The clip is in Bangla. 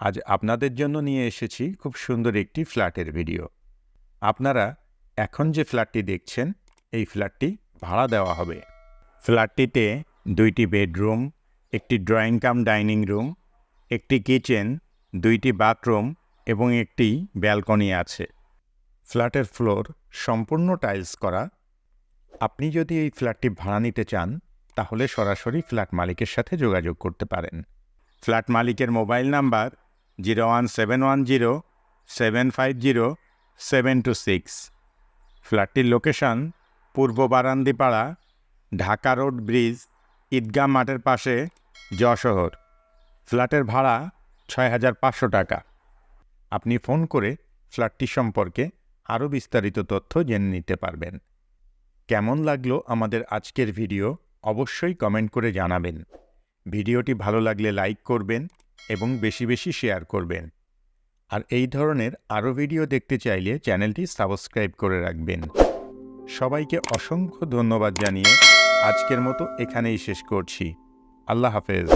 আজ আপনাদের জন্য নিয়ে এসেছি খুব সুন্দর একটি ফ্ল্যাটের ভিডিও। আপনারা এখন যে ফ্ল্যাটটি দেখছেন, এই ফ্ল্যাটটি ভাড়া দেওয়া হবে। ফ্ল্যাটটিতে দুইটি বেডরুম, একটি ড্রয়িং কাম ডাইনিং রুম, একটি কিচেন, দুইটি বাথরুম এবং একটি ব্যালকনি আছে। ফ্ল্যাটের ফ্লোর সম্পূর্ণ টাইলস করা। আপনি যদি এই ফ্ল্যাটটি ভাড়া নিতে চান, তাহলে সরাসরি ফ্ল্যাট মালিকের সাথে যোগাযোগ করতে পারেন। ফ্ল্যাট মালিকের mobile number zero one seven one zero seven five zero seven two six ফ্ল্যাটটির location পূর্ব বারান্দিপাড়া, ঢাকা রোড ব্রিজ, ঈদগাহ মাঠের পাশে যশোহর ফ্ল্যাটের ভাড়া ছয় হাজার পাঁচশো টাকা। আপনি ফোন করে ফ্ল্যাটটি সম্পর্কে আরও বিস্তারিত তথ্য জেনে নিতে পারবেন। কেমন লাগল আমাদের আজকের ভিডিও অবশ্যই কমেন্ট করে জানাবেন। ভিডিওটি ভালো লাগলে লাইক করবেন এবং বেশি বেশি শেয়ার করবেন। আর এই ধরনের আরও ভিডিও দেখতে চাইলে চ্যানেলটি সাবস্ক্রাইব করে রাখবেন। সবাইকে অসংখ্য ধন্যবাদ জানিয়ে আজকের মতো এখানেই শেষ করছি। আল্লাহ হাফেজ।